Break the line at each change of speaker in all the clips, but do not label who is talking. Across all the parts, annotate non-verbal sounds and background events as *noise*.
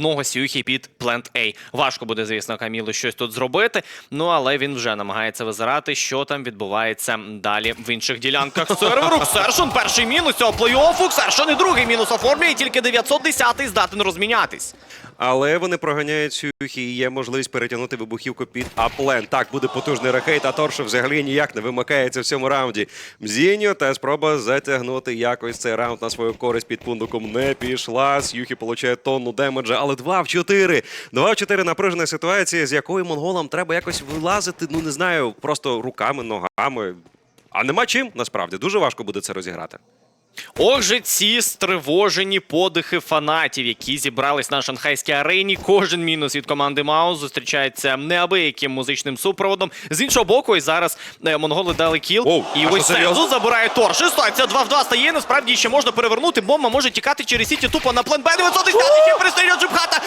одного Сюхі під плент A. Важко буде, звісно, Камілу щось тут зробити. Ну але він вже намагається визирати, що там відбувається далі в інших ділянках *laughs* серверу. Ксершон перший мінус цього плей-оффу. Ксершон і другий мінус оформлює, тільки 910-й здатен розмінятись.
Але вони проганяють Сюхі і є можливість перетягнути вибухівку під аплен. Так, буде потужний ракейт, а Торшо взагалі ніяк не вимикається в цьому раунді. Мзіньо та спроба затягнути якось цей раунд на свою користь під пундуком не пішла. Сюхі получає тонну демеджа, але 2 в 4. 2 в 4 напружена ситуація, з якою монголам треба якось вилазити, ну не знаю, просто руками, ногами. А нема чим, насправді. Дуже важко буде це розіграти.
Ох же ці стривожені подихи фанатів, які зібрались на шанхайській арені. Кожен мінус від команди Маус зустрічається неабияким музичним супроводом. З іншого боку, і зараз е, монголи дали кіл.
Оу,
і ось
серйозно?
Забирає Тор. Ситуація 2 в 2 стає. Насправді ще можна перевернути. Бомба може тікати через сіті тупо на плен Б. 910 ще перестрілює Джимхата.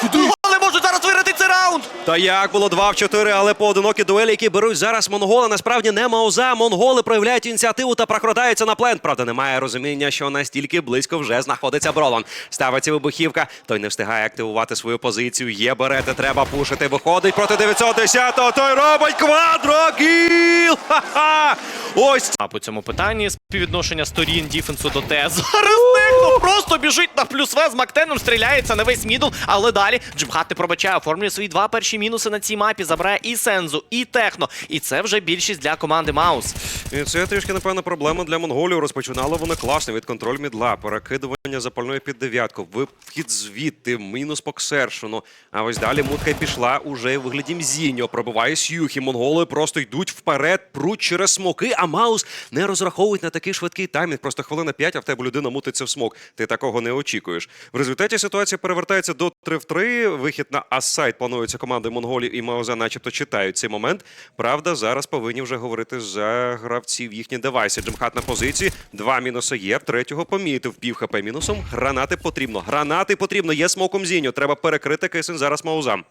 Монголи можуть зараз виграти цей раунд.
Та як було 2 в 4, але поодинокі дуелі, які беруть зараз монголи, насправді не мауза. Монголи проявляють ініціативу та прокрадаються на плент. Правда, немає розуміння, що настільки близько вже знаходиться Бролон. Ставиться вибухівка, той не встигає активувати свою позицію. Є берети, треба пушити. Виходить проти 910-го. Той робить квадрокіл! Ха-ха! Ось
А по цьому питанні співвідношення сторін діфенсу до Т. Зараз просто біжить на плюс В з Мактеном, стріляється на весь мідл, але далі Джимхат не пробачає, оформлює свої два перші мінуси на цій мапі, забирає і Сензу, і Техно. І це вже більшість для команди Маус.
І це трішки, напевно, проблема для монголів. Розпочинали вони класно від контроль мідла, перекидування запальної під дев'ятку, вихід звідти, мінус по Ксершину. А ось далі мутка пішла уже вигляді Мзіньо. Пробиває Сюхі. Монголи просто йдуть вперед, пруть через смоки, а Маус не розраховують на такий швидкий таймінг. Просто хвилина 5, а в тебе людина мутиться в смок. Ти такого не очікуєш. В результаті ситуація перевертається до 3 в 3. Вихід на ассайт планується командою монголів і Маоза, начебто читають цей момент. Правда, зараз повинні вже говорити за гравців їхні девайси. Джимхат на позиції. Два мінуси є. Третього помітив. Пів хп мінусом. Гранати потрібно. Гранати потрібно. Є смоком зіньо. Треба перекрити кисень зараз Маузам.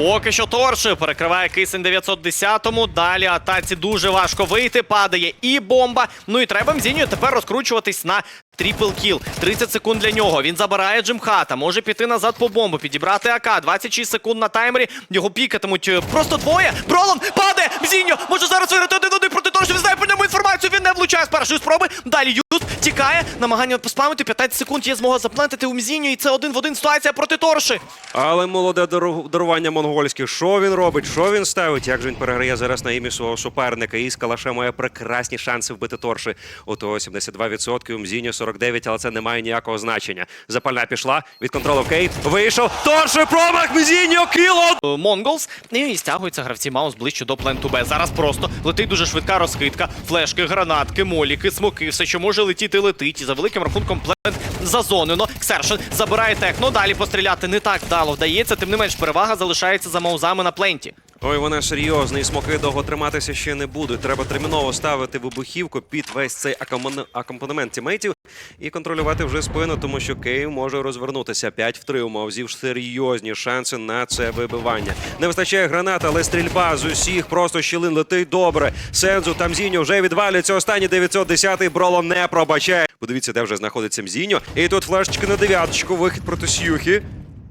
Поки що Торши перекриває кисень 910-му. Далі атаці дуже важко вийти. Падає і бомба. Ну і треба Мзіню тепер розкручуватись на трипл кіл. 30 секунд для нього. Він забирає Джимхата. Може піти назад по бомбу, підібрати АК. 26 секунд на таймері. Його пікатимуть е, просто двоє. Бролон падає! Мзіньо може зараз виграти один один проти Торши. Він знає по ньому інформацію. Він не влучає з першої спроби. Далі Юст тікає. Намагання поспамити. 15 секунд є змога заплентити у Мзіню. І це один в один ситуація проти Торши.
Але молоде дарування монгольське. Що він робить? Що він ставить? Як же він переграє зараз на ім'я свого суперника? І Калаша має прекрасні шанси вбити торши. Ото 72%, у Мзіньо 49%, але це не має ніякого значення. Запальна пішла від контролу Кейт. Вийшов. Торши промах Мзіньо кіло.
Монголс. І стягуються гравці Маус ближче до пленту Б. Зараз просто летить дуже швидка розхитка. Флешки, гранатки, моліки, смоки. Все, що може летіти, летить. І за великим рахунком плент зазонено. Ксершин забирає техно. Далі постріляти не так вдало вдається. Тим не менш, перевага залишається за маузами на пленті.
Ой, вона серйозна, і смоки довго триматися ще не будуть. Треба терміново ставити вибухівку під весь цей акомпане- акомпанемент тімейтів і контролювати вже спину, тому що Кейв може розвернутися. 5 в 3 у Маузів серйозні шанси на це вибивання. Не вистачає гранат, але стрільба з усіх просто щілин летить добре. Сензу там Зіньо вже відвалюється. Останній 910-й Броло не пробачає. Подивіться, де вже знаходиться Мзіньо. І тут флешечки на дев'яточку. Вихід проти Сюхі.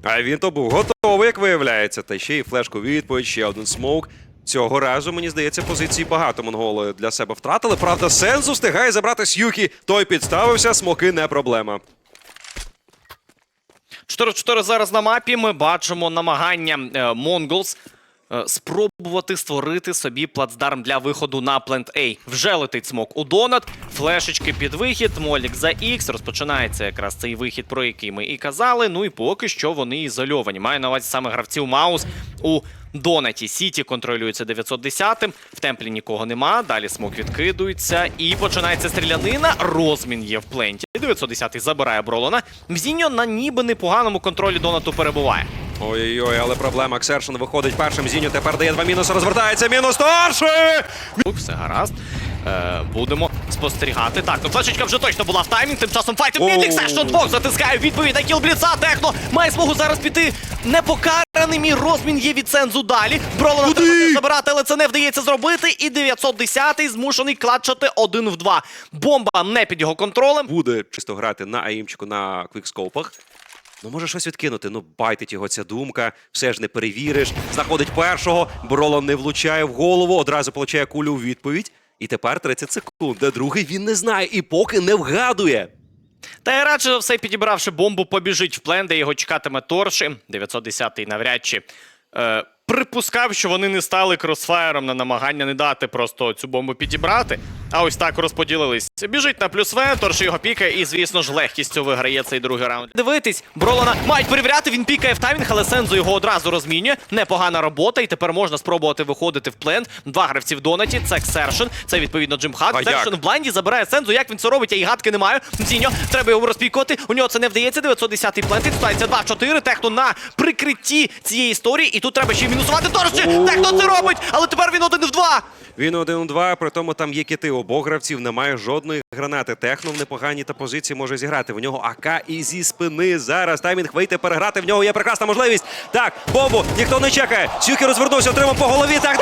А він то був готовий, як виявляється. Та ще й флешку відповідь, ще один смоук. Цього разу, мені здається, позиції багато монголи для себе втратили. Правда, Сензу встигає забрати С'юкі. Той підставився, смоки не проблема.
4-4 зараз на мапі. Ми бачимо намагання е, Монголс спробувати створити собі плацдарм для виходу на плент A. Вже летить смок у донат, флешечки під вихід, молік за X. Розпочинається якраз цей вихід, про який ми і казали. Ну і поки що вони ізольовані. Маю на увазі саме гравців Маус у донаті. Сіті контролюється 910-м. В темплі нікого нема. Далі смок відкидується. І починається стрілянина. Розмін є в пленті. 910-й забирає Бролона. Мзіньо на ніби непоганому контролі донату перебуває.
Ой-ой-ой, але проблема. Ксершин виходить першим. Зіню тепер дає два мінуси. Розвертається. Мінус Торши!
Все гаразд. Е, будемо спостерігати. Так, ну флешечка вже точно була в таймінг. Тим часом файтинг. Мідік Сешон двох затискає відповідь на кіл Бліца. Техно має змогу зараз піти непокараним. І розмін є від Сензу далі. Бролона
Куди?
треба забирати, але це не вдається зробити. І 910-й змушений клатчати один в два. Бомба не під його контролем.
Буде чисто грати на аїмчику на квікскопах. Ну, може щось відкинути. Ну, байтить його ця думка, все ж не перевіриш. Знаходить першого, Бролон не влучає в голову, одразу получає кулю у відповідь. І тепер 30 секунд. Де другий він не знає і поки не вгадує.
Та й радше за все, підібравши бомбу, побіжить в плен, де його чекатиме Торші. 910-й навряд чи. Е, припускав, що вони не стали кросфаєром на намагання не дати просто цю бомбу підібрати. А ось так розподілились. Біжить на плюс В, Торші його пікає і, звісно ж, легкістю виграє цей другий раунд. Дивитись, Бролана мають перевіряти, він пікає в таймінг, але Сензо його одразу розмінює. Непогана робота, і тепер можна спробувати виходити в плен. Два гравці в донаті. Це Ксершен, це відповідно Джим Хак.
Як?
в блайнді забирає Сензу. Як він це робить, я і гадки не маю. Зіньо, треба його розпікувати. У нього це не вдається. 910-й плент. Ситуація 2-4. Техно на прикритті цієї історії. І тут треба ще й мінусувати Торші. Техно це робить, але тепер він один в два.
Він 1-2, при тому там є кити обох гравців, немає жодної гранати. Техно в непоганій та позиції може зіграти. В нього АК і зі спини. Зараз таймінг вийти, переграти. В нього є прекрасна можливість. Так, бомбу, ніхто не чекає. Сюки розвернувся, отримав по голові. Так,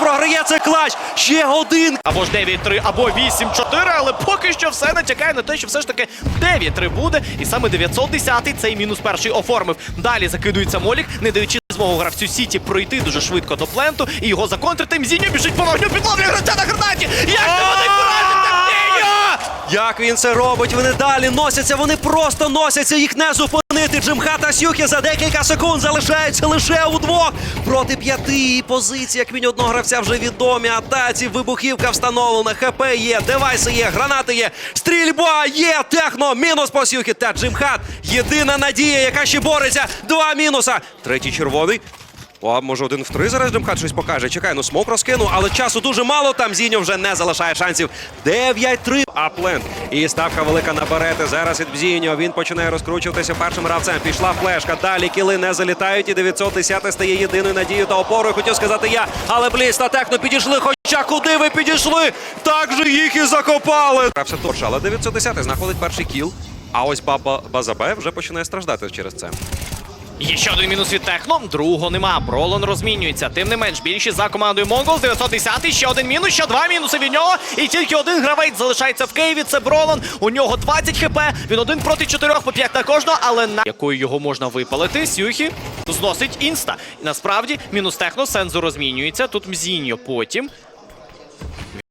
програє це клач. Ще один.
Або ж 9-3, або 8-4, але поки що все натякає на те, що все ж таки 9-3 буде. І саме 910-й цей мінус перший оформив. Далі закидується Молік, не даючи змогу гравцю Сіті пройти дуже швидко до пленту і його законтрити. Мзіньо біжить по вогню, підловлює гравця на гранаті. Як це вони поразять Мзіньо?
Як він це робить? Вони далі носяться, вони просто носяться, їх не зупинити. Джимха та Сюхі за декілька секунд залишаються лише удвох проти п'яти позицій. Як мінімум одного гравця вже відомі. Атаці, вибухівка встановлена, ХП є, девайси є, гранати є, стрільба є, техно, мінус по Сюхі та Джимхат. Єдина надія, яка ще бореться. Два мінуса. Третій червоний. О, може один в три зараз Джимхат щось покаже. Чекай, ну смок розкинув, але часу дуже мало. Там Зіньо вже не залишає шансів. 9-3 Апленд. І ставка велика на берети. Зараз від Бзіньо. Він починає розкручуватися першим гравцем. Пішла флешка. Далі кіли не залітають. І 910 стає єдиною надією та опорою. Хотів сказати я. Але Бліс та Техно підійшли. Хоча куди ви підійшли? Так же їх і закопали. Грався Торша, але 910 знаходить перший кіл. А ось баба Базабе вже починає страждати через це.
Є ще один мінус від Техно, другого нема. Бролон розмінюється. Тим не менш, більшість за командою Монголс. 910 ще один мінус, ще два мінуси від нього. І тільки один гравець залишається в Києві. Це Бролон. У нього 20 хп. Він один проти чотирьох по 5 на кожного, але на якою його можна випалити. Сюхі зносить інста. І насправді мінус Техно Сензу розмінюється. Тут Мзіньо потім.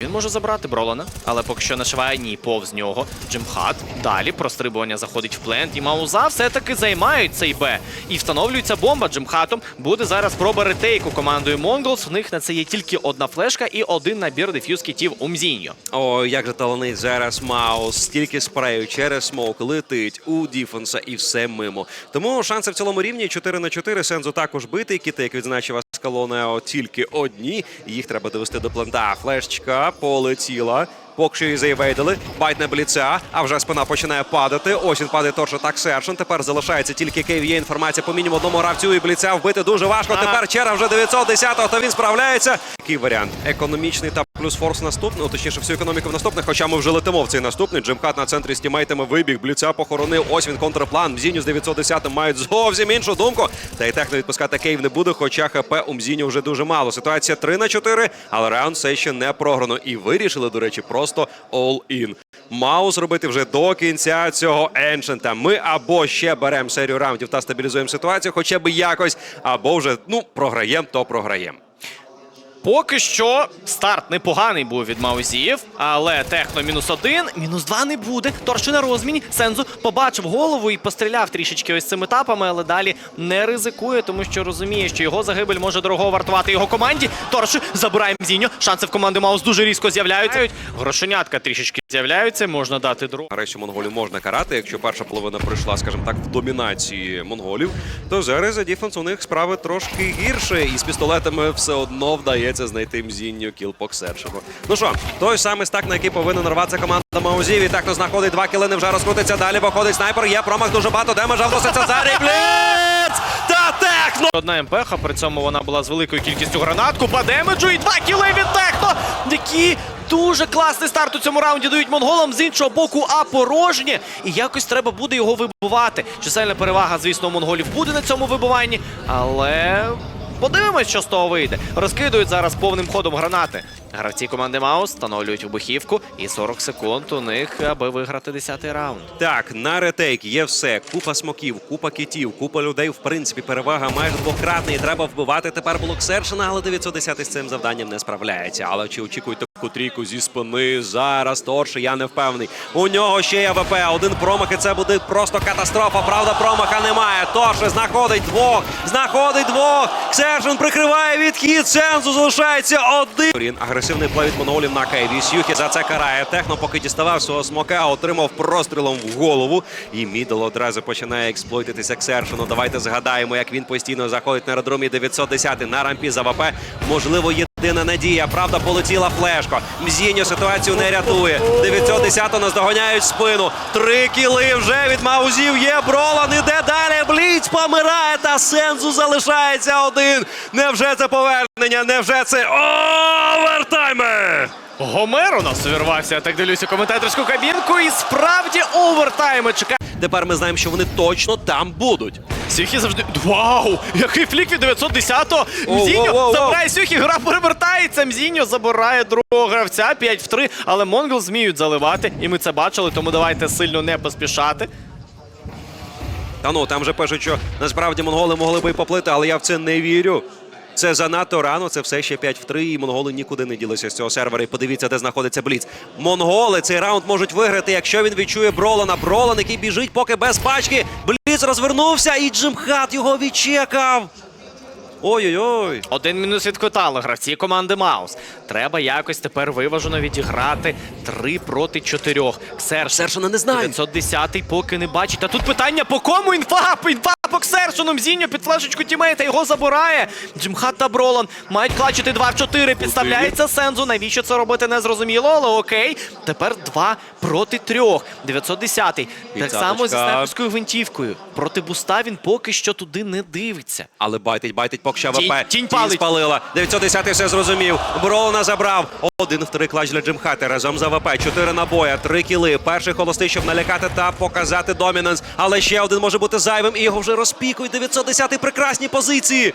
Він може забрати Бролана, але поки що нашиває ні повз нього. Джимхат. Далі прострибування заходить в плент. І Мауза все-таки займають цей Б. І встановлюється бомба Джимхатом. Буде зараз спроба ретейку командою Монголс. В них на це є тільки одна флешка і один набір деф'юз кітів у Мзіньо.
О, як же таланить зараз Маус, стільки спрею через смок летить у Діфенса і все мимо. Тому шанси в цілому рівні 4 на 4. Сензу також бити. Кіти, як відзначив Аскалонео, тільки одні. Їх треба довести до плента. Флешечка полетіла. Поки що її заєвейдили. Байт на бліця, а вже спина починає падати. Ось він падає торшо так Сершен. Тепер залишається тільки Кейв. Є інформація по мінімуму одному гравцю і бліця вбити дуже важко.
Ага.
Тепер черга вже 910-го, то він справляється. Який варіант? Економічний та плюс форс наступний, ну, точніше, всю економіку в наступних, хоча ми вже летимо в цей наступний. Джимхат на центрі з тімейтами вибіг, бліця похоронив. Ось він контрплан. Мзіню з 910 мають зовсім іншу думку. Та й техно відпускати Кейв не буде, хоча ХП у Мзіню вже дуже мало. Ситуація 3 на 4, але раунд все ще не програно. І вирішили, до речі, просто all-in. Маус робити вже до кінця цього еншента. Ми або ще беремо серію раундів та стабілізуємо ситуацію, хоча б якось, або вже ну програємо, то програємо.
Поки що старт непоганий був від Маузіїв, але техно мінус один, мінус два не буде. Торши на розміні. Сензу побачив голову і постріляв трішечки ось цими етапами, але далі не ризикує, тому що розуміє, що його загибель може дорого вартувати його команді. Торши забирає Мзіньо. Шанси в команди Маус дуже різко з'являються. Грошенятка трішечки з'являються. Можна дати другу.
Нарешті монголів можна карати. Якщо перша половина пройшла, скажімо так, в домінації монголів, то зараз за діфенс у них справи трошки гірше, і з пістолетами все одно вдається знайти мзінню кіл по Ну що, той самий стак, на який повинна нарватися команда Маузів. І так то знаходить два кіли, вже розкрутиться. Далі виходить снайпер. Є промах дуже багато демеджа. Вноситься за Бліц! Техно!
Одна МПХ, при цьому вона була з великою кількістю гранат. Купа демеджу і два кіли від Техно, які дуже класний старт у цьому раунді дають монголам з іншого боку, а порожнє. І якось треба буде його вибивати. Чисельна перевага, звісно, монголів буде на цьому вибиванні, але. Подивимось, що з того вийде. Розкидують зараз повним ходом гранати. Гравці команди Маус встановлюють вибухівку і 40 секунд у них, аби виграти 10-й раунд.
Так, на ретейк є все. Купа смоків, купа китів, купа людей. В принципі, перевага майже двократна. І треба вбивати тепер Блоксершина, але 910 з цим завданням не справляється. Але чи очікують таку трійку зі спини? Зараз торше, я не впевнений. У нього ще є ВП. Один промах, і це буде просто катастрофа. Правда, промаха немає. Торше знаходить двох. Знаходить двох. Ксершин прикриває відхід. Сензу залишається один. Агресивний плей від монголів на Кейві. Юхі за це карає. Техно, поки діставав свого смока, отримав прострілом в голову. І мідл одразу починає експлойтитися Ксершину. Давайте згадаємо, як він постійно заходить на аеродромі 910 на рампі за ВП. Можливо, єдина надія. Правда, полетіла флешка. Мзіньо ситуацію не рятує. 910 наздоганяють спину. Три кіли вже від маузів є. Бролан іде далі. Бліц помирає. Та Сензу залишається один. Невже це повернення? Невже це овертайми?
Гомер у нас увірвався, так дивлюся коментаторську кабінку, і справді овертайми чекає.
Тепер ми знаємо, що вони точно там будуть.
Сюхі завжди. Вау! Який флік від 910-го!
Оу,
Мзіньо забирає Сюхі, гра перевертається. Мзіньо забирає другого гравця 5 в 3, але Монгол зміють заливати, і ми це бачили, тому давайте сильно не поспішати.
Та ну там же пишуть, що насправді монголи могли би і поплити, але я в це не вірю. Це занадто рано, це все ще 5 в 3, і монголи нікуди не ділися з цього сервера. І подивіться, де знаходиться Бліц. Монголи цей раунд можуть виграти, якщо він відчує Бролана. Бролан, який біжить, поки без пачки. Бліц розвернувся, і Джимхат його відчекав. Ой-ой-ой.
Один мінус відквитали гравці команди Маус. Треба якось тепер виважено відіграти 3 проти 4. Ксерш.
Сершина не знаю.
910 поки не бачить. Та тут питання по кому інфа? Інфа по Ксершину. Мзіньо під флешечку тімейта його забирає. Джимхат та Бролан мають клачити 2 в 4. Підставляється Сензу. Навіщо це робити не зрозуміло, але окей. Тепер 2 проти 3. 910 Так само зі снайперською гвинтівкою. Проти буста він поки що туди не дивиться.
Але байтить, байтить поки що
Тінь-
ВП.
тінь палить.
спалила. 910 все зрозумів. Бролана забрав. Один в три клач для Джимхати разом за ВП. Чотири набоя, три кіли. Перший холостий, щоб налякати та показати домінанс. Але ще один може бути зайвим і його вже розпікують. 910 прекрасні позиції.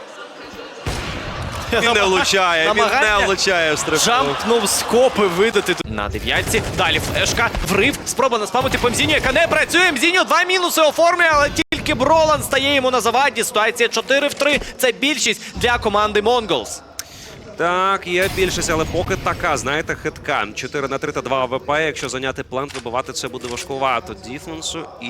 Він не влучає, він не влучає в стрибку.
Джампнув скопи видати на дев'ятці. Далі флешка, врив, спроба наспамити по Мзіню, яка не працює. Мзіню два мінуси оформлює, але тільки Бролан стає йому на заваді. Ситуація 4 в 3. Це більшість для команди Монголс.
Так, є більшість, але поки така, знаєте, хитка. 4 на 3 та 2 АВП. Якщо зайняти плент, вибивати це буде важкувато. Діфенсу і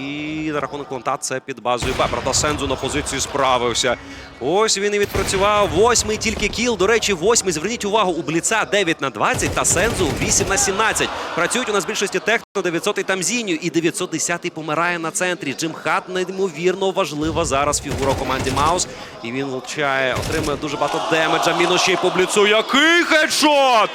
на рахунок плента це під базою Б. Правда, Сензу на позиції справився. Ось він і відпрацював. Восьмий тільки кіл. До речі, восьмий. Зверніть увагу, у Бліца 9 на 20 та Сензу 8 на 17. Працюють у нас більшості техно 900 там Зіню і 910 помирає на центрі. Джим Хат неймовірно важлива зараз фігура в команді Маус. І він влучає, отримує дуже багато демеджа. Мінус ще й по Бліцу. Який хедшот!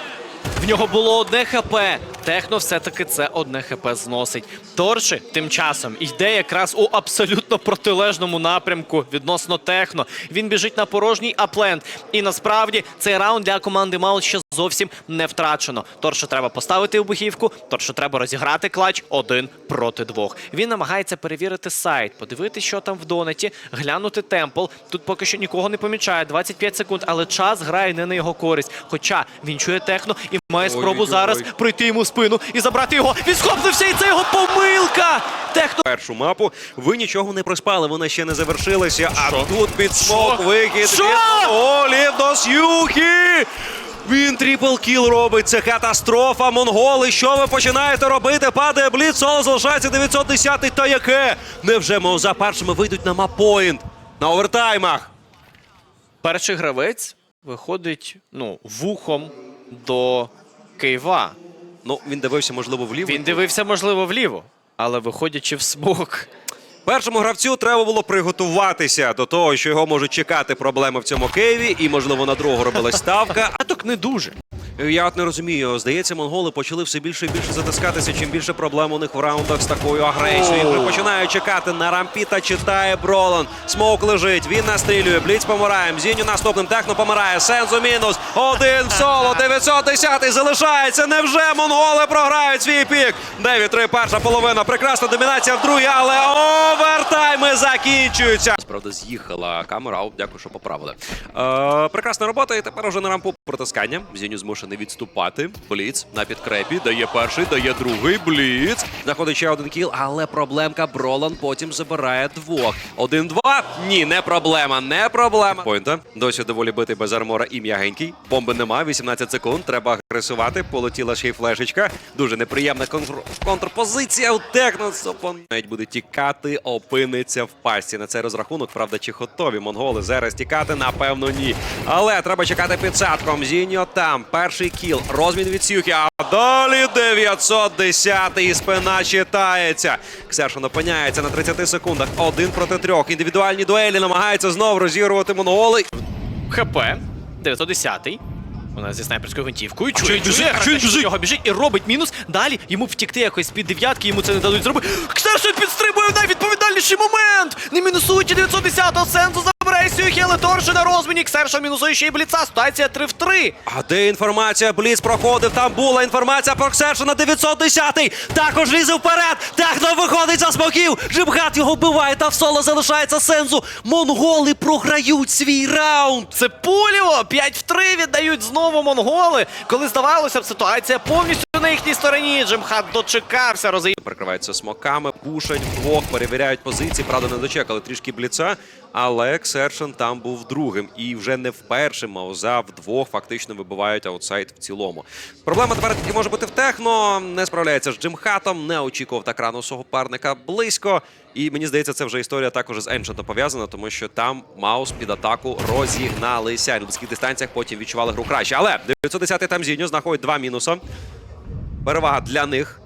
В нього було одне хп. Техно все-таки це одне хп зносить. Торши тим часом йде якраз у абсолютно протилежному напрямку відносно техно. Він біжить на порожній аплент. І насправді цей раунд для команди Маус ще зовсім не втрачено. Торшу треба поставити вибухівку, торшу треба розіграти клач один проти двох. Він намагається перевірити сайт, подивитися, що там в донеті, глянути темпл. Тут поки що нікого не помічає. 25 секунд, але час грає не на його користь. Хоча він чує техно і має спробу зараз прийти йому в спину і забрати його. Він схопився, і це його помилка. Техно
Першу мапу ви нічого не проспали, вона ще не завершилася. А
Що?
тут під смок вихід
Що?
від Олів до Сюхі! Він трипл кіл робить. Це катастрофа. Монголи. Що ви починаєте робити? Падає бліц, соло залишається 910 Та яке? Невже за першими вийдуть на маппоінт? На овертаймах.
перший гравець виходить ну вухом до Києва.
Ну, він дивився, можливо, вліво.
Він дивився, можливо, вліво, але виходячи в смок.
Першому гравцю треба було приготуватися до того, що його можуть чекати проблеми в цьому Києві, і, можливо, на другого робилась ставка.
А так не дуже.
Я от не розумію. Здається, монголи почали все більше і більше затискатися, чим більше проблем у них в раундах з такою агресією. Вже починають чекати на рампі та читає Бролан. Смоук лежить, він настрілює, Бліц помирає. Мзіню наступним техно помирає. Сензу мінус. Один в соло. 910 залишається. Невже монголи програють свій пік? 9-3 перша половина. Прекрасна домінація в другій, але овертайми закінчуються. Справда, з'їхала камера. Дякую, що поправили. Е, прекрасна робота, і тепер уже на рампу протискання. Зіню змушений відступати. Бліц на підкрепі. Дає перший, дає другий. Бліц. Знаходить ще один кіл, але проблемка. Бролан потім забирає двох. Один-два. Ні, не проблема, не проблема. Пойнта. Досі доволі битий без армора і м'ягенький. Бомби нема. 18 секунд. Треба агресувати. Полетіла ще й флешечка. Дуже неприємна контр... контрпозиція у Техносопон. Навіть буде тікати, опиниться в пасті. На цей розрахунок, правда, чи готові монголи зараз тікати? Напевно, ні. Але треба чекати підсадком. Зіньо там. Перший кіл. Розмін від Сюхі. А далі 910 і спина читається. Ксершин опиняється на 30 секундах. Один проти трьох. Індивідуальні дуелі намагаються знову розігрувати монголи.
ХП 910-й. Вона зі снайперською гвинтівкою. Чує, чує, біжить?
біжить?
Його біжить і робить мінус. Далі йому втікти якось під дев'ятки, йому це не дадуть зробити. Ксершин підстрибує в найвідповідальніший момент! Не мінусуючи 910-го сенсу забирає Сюхі, але Торши на розміні. Ксершин мінусує ще й бліца. Ситуація 3 в 3.
А де інформація? Бліц проходив, там була інформація про Ксершина 910-й. Також лізе вперед. Техно виходить за смоків. Джимхат його вбиває, та в соло залишається сенсу. Монголи програють свій раунд.
Це Пуліо! 5 в 3 віддають знову монголи. Коли здавалося б, ситуація повністю на їхній стороні. Джимхат дочекався, розі...
Прикриваються смоками, пушать вдвох, перевіряють позиції. Правда, не дочекали трішки бліца. Але Ксершин там був другим. І вже не вперше Мауза вдвох фактично вибивають аутсайд в цілому. Проблема тепер тільки може бути в техно. Не справляється з Джимхатом, не очікував так рано свого парника близько. І мені здається, це вже історія також з Еншентом пов'язана, тому що там Маус під атаку розігналися. На близьких дистанціях потім відчували гру краще. Але 910-й там Зіньо знаходить два мінуса. Перевага для них.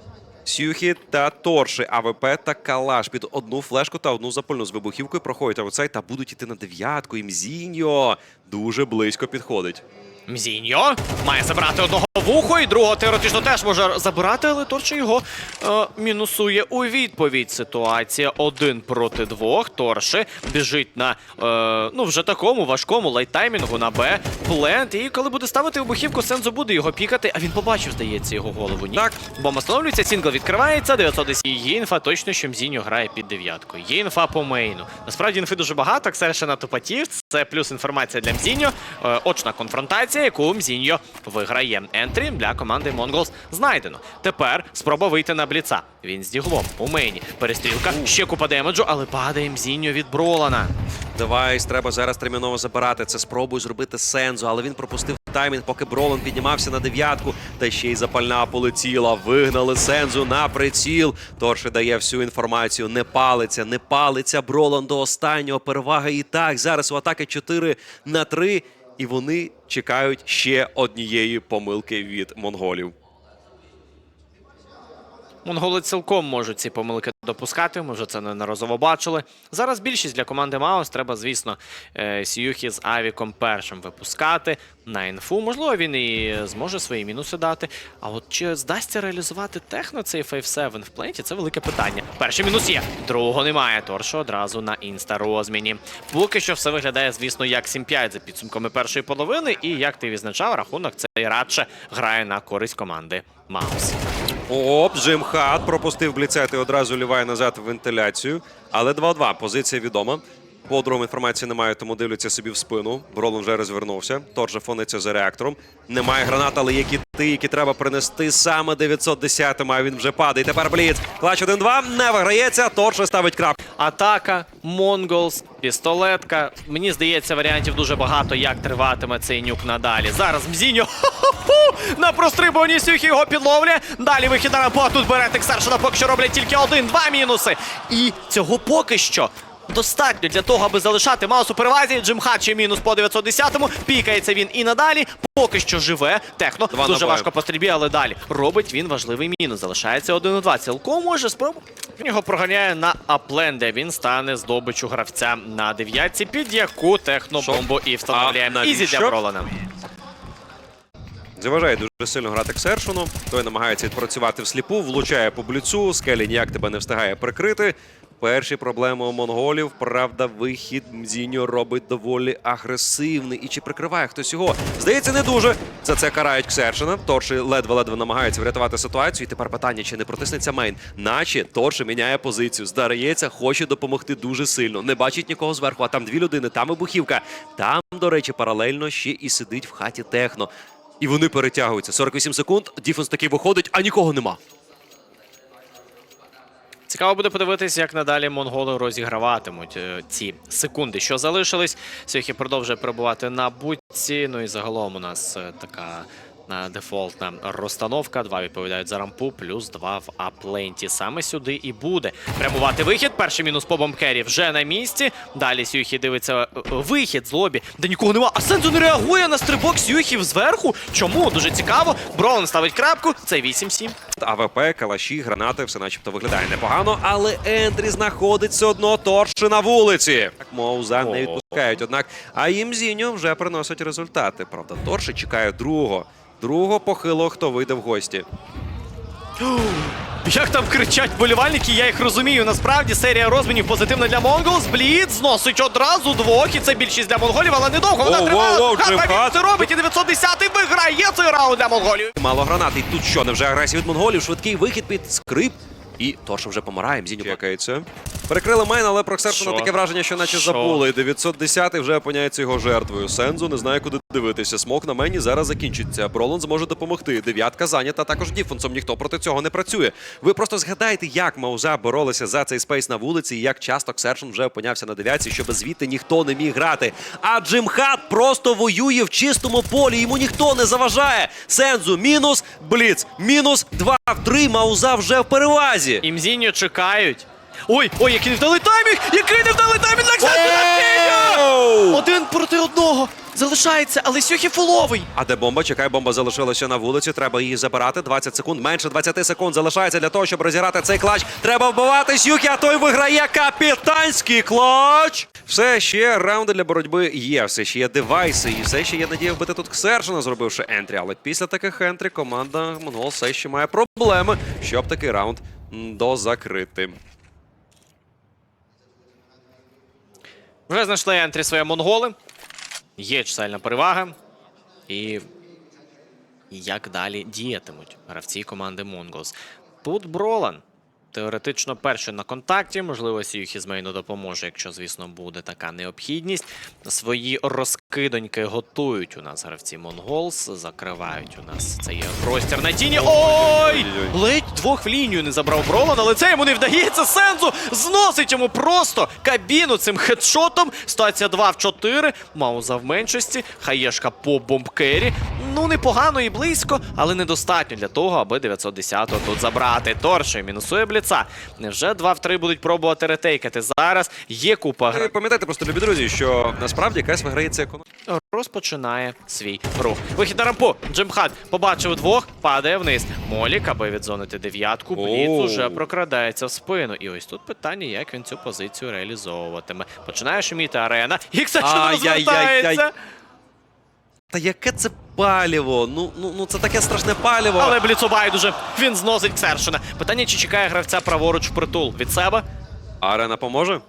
Сюхі та Торши, АВП та Калаш під одну флешку та одну запальну з вибухівкою проходять аутсайд та будуть іти на дев'ятку. І Мзіньо дуже близько підходить.
Мзіньо має забрати одного вухо, і другого теоретично теж може забирати, але Торча його е, мінусує у відповідь. Ситуація один проти двох. Торши біжить на е, ну вже такому важкому лайттаймінгу на Б. Плент. І коли буде ставити вибухівку, Сензо буде його пікати. А він побачив, здається, його голову. Ні?
Так.
Бомба встановлюється, сінгл відкривається, 910. І Є інфа точно, що Мзіньо грає під дев'яткою. Є інфа по мейну. Насправді інфи дуже багато, Ксерша на топатів. Це плюс інформація для Мзіньо. Е, очна конфронтація, яку Мзіньо виграє. Ентрі для команди Монголс знайдено. Тепер спроба вийти на бліца. Він з діглом у мейні. Перестрілка, ще купа демеджу, але падає Мзіньо від Бролана.
Девайс треба зараз терміново забирати. Це спробує зробити Сензо, але він пропустив таймінг, поки Бролан піднімався на дев'ятку. Та ще й запальна полетіла. Вигнали Сензу на приціл. Торши дає всю інформацію. Не палиться, не палиться. Бролан до останнього. Перевага і так. Зараз у атаки 4 на 3. І вони чекають ще однієї помилки від монголів.
Монголи цілком можуть ці помилки допускати. Ми вже це неодноразово бачили. Зараз більшість для команди Маус треба, звісно, е, Сіюхі з Авіком першим випускати на інфу. Можливо, він і зможе свої мінуси дати. А от чи здасться реалізувати техно цей 5-7 в пленті? Це велике питання. Перший мінус є, другого немає. Торшо одразу на інста розміні. Поки що все виглядає, звісно, як 7-5 за підсумками першої половини. І як ти відзначав, рахунок цей радше грає на користь команди Маус.
Оп, Джим Хат пропустив бліцет і одразу ліває назад в вентиляцію. Але 2-2. Позиція відома. По інформації немає, тому дивляться собі в спину. Бролон вже розвернувся. Торже фониться за реактором. Немає гранат, але є кіти, які треба принести саме 910-му, а він вже падає. Тепер бліц. Клач 1-2 не виграється. Торже ставить крапку.
Атака, Монголс, пістолетка. Мені здається, варіантів дуже багато, як триватиме цей нюк надалі. Зараз Мзіньо на прострибуванні Сюхі його підловлює. Далі вихід на рампу, а тут бере Тексершина, поки що роблять тільки один, два мінуси. І цього поки що. Достатньо для того, аби залишати Маус у перевазі. Джим Хатчі мінус по 910-му. Пікається він і надалі. Поки що живе. Техно
Два
дуже
набої.
важко по стрільбі, але далі робить він важливий мінус. Залишається 1-2. Цілком може спробу. Він його проганяє на аплен, де він стане здобичу гравця на дев'ятці, під яку технобомбу і встановлює
А
Ізі для? Бролана.
Заважає дуже сильно грати Ксершину. Той намагається відпрацювати всліпу, влучає по бліцу, скелі ніяк тебе не встигає прикрити. Перші проблеми у монголів. Правда, вихід Мзіньо робить доволі агресивний. І чи прикриває хтось його? Здається, не дуже. За це карають Ксершина. Торши ледве-ледве намагається врятувати ситуацію. І тепер питання, чи не протиснеться мейн. Наче Торши міняє позицію. Здається, хоче допомогти дуже сильно. Не бачить нікого зверху, а там дві людини, там вибухівка. Там до речі, паралельно ще і сидить в хаті техно. І вони перетягуються. 48 секунд, Діфенс таки виходить, а нікого нема.
Цікаво буде подивитись, як надалі монголи розіграватимуть е, ці секунди, що залишились. Сьохі продовжує перебувати на бутці. Ну і загалом у нас е, така дефолтна розстановка. Два відповідають за рампу, плюс два в апленті. Саме сюди і буде прямувати вихід. Перший мінус по бомбкері вже на місці. Далі Сюхі дивиться е, е, вихід з лобі, де нікого нема. А Сензу не реагує на стрибок Сюхів зверху. Чому? Дуже цікаво. Брон ставить крапку. Це 8-7.
АВП, калаші, гранати, все начебто виглядає непогано, але Ендрі знаходить все одно торши на вулиці. Так, Моуза не відпускають, однак, а їм Зіньо вже приносить результати. Правда, торши чекає другого. Другого похилого, хто вийде в гості. *gasps*
Як там кричать болівальники, я їх розумію. Насправді серія розмінів позитивна для Монголс. Блід зносить одразу двох, і це більшість для монголів, але недовго вона
воу,
він це робить, і 910-й виграє цей раунд для монголів.
Мало гранат. І тут що, невже агресія від монголів? Швидкий вихід під скрип. І Торша вже помирає, Зіньо чекається. Перекрили мейн, але про Ксерсона таке враження, що наче
Що?
забули. 910 вже опиняється його жертвою. Сензу не знає, куди дивитися. Смок на мені зараз закінчиться. Бролон зможе допомогти. Дев'ятка зайнята також діфенсом. Ніхто проти цього не працює. Ви просто згадайте, як Мауза боролися за цей спейс на вулиці, і як часто Ксершон вже опинявся на дев'ятці, щоб звідти ніхто не міг грати. А Джимхат просто воює в чистому полі. Йому ніхто не заважає. Сензу мінус, бліц, мінус, два в три. Мауза вже в перевазі.
Імзіньо чекають. Ой, ой, який невдалий таймінг! Який невдалий таймінг на Один проти одного залишається, але Сьохі фуловий.
А де бомба? Чекай, бомба залишилася на вулиці. Треба її забирати. 20 секунд. Менше 20 секунд залишається для того, щоб розіграти цей клач. Треба вбивати Сюхі, а той виграє капітанський клач. Все ще раунди для боротьби є. Все ще є девайси, і все ще є надія вбити тут Ксершина, зробивши ентрі. Але після таких ентрі команда Монгол все ще має проблеми, щоб такий раунд дозакрити.
Вже знайшли ентрі своє монголи. Є чисельна перевага. І як далі діятимуть гравці команди Монголс. Тут Бролан. Теоретично перший на контакті, можливо, Сіюхі з мейну допоможе, якщо, звісно, буде така необхідність. Свої розкидоньки готують у нас гравці Монголс, закривають у нас цей простір на тіні. Ой! Ледь двох в лінію не забрав Бролан, але це йому не вдається. Сензу зносить йому просто кабіну цим хедшотом. Ситуація 2 в 4. Мауза в меншості. Хаєшка по бомбкері. Ну, непогано і близько, але недостатньо для того, аби 910-го тут забрати. Торше мінусує бліца. Невже 2 в 3 будуть пробувати ретейкати? Зараз є купа гра.
пам'ятайте просто, любі друзі, що насправді КС виграється економіка.
Розпочинає свій рух. Вихід на рампу. Джимхат побачив двох, падає вниз. Молік, аби відзонити дев'ятку. Бліц
Оу.
уже прокрадається в спину. І ось тут питання, як він цю позицію реалізовуватиме. Починає шуміти арена. І Ксачен
Ай-яй-яй-яй.
розвертається.
Та яке це паліво? Ну, ну, ну це таке страшне паліво.
Але Бліцу байдуже. Він зносить Ксершина. Питання, чи чекає гравця праворуч в притул від себе?
Арена поможе?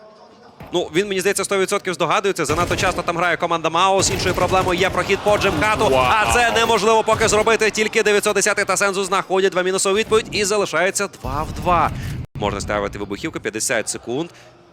Ну, він, мені здається, 100% здогадується. Занадто часто там грає команда Маус. Іншою проблемою є прохід по Джимхату.
Вау.
А це неможливо поки зробити. Тільки 910 та Сензу знаходять два мінусову відповідь і залишається 2 в 2. Можна ставити вибухівку 50 секунд.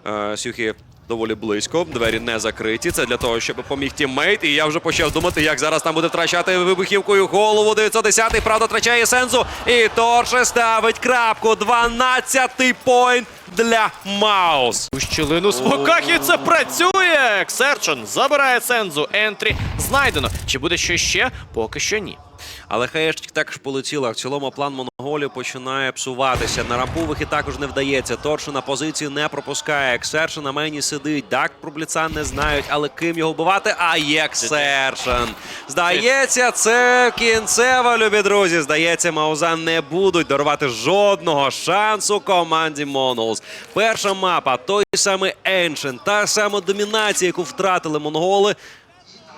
Е, Сюхі доволі близько. Двері не закриті. Це для того, щоб поміг тіммейт. І я вже почав думати, як зараз там буде втрачати вибухівкою голову 910. Правда, втрачає Сензу. І Торше ставить крапку. 12-й поінт для Маус.
У щілину смоках і це працює! Ксерчен забирає Сензу. Ентрі знайдено. Чи буде що ще? Поки що ні.
Але хаєшечки також полетіла. В цілому план монголів починає псуватися. На рампу вихід також не вдається. Торшу на позицію не пропускає. Ксершин на мені сидить. Дак про Бліца не знають, але ким його вбивати? А є Ксершин. Здається, це кінцева, любі друзі. Здається, Мауза не будуть дарувати жодного шансу команді Монголс. Перша мапа, той самий Еншен, та сама домінація, яку втратили монголи.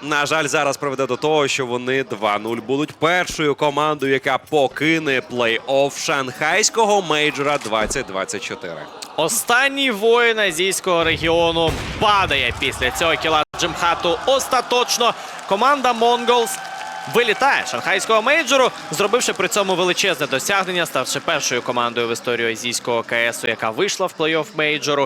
На жаль, зараз приведе до того, що вони 2-0 будуть першою командою, яка покине плей-офф шанхайського мейджора 2024.
Останній воїн азійського регіону падає після цього кіла Джимхату. Остаточно команда Mongols вилітає шанхайського мейджору, зробивши при цьому величезне досягнення, ставши першою командою в історії азійського КСу, яка вийшла в плей-офф мейджору.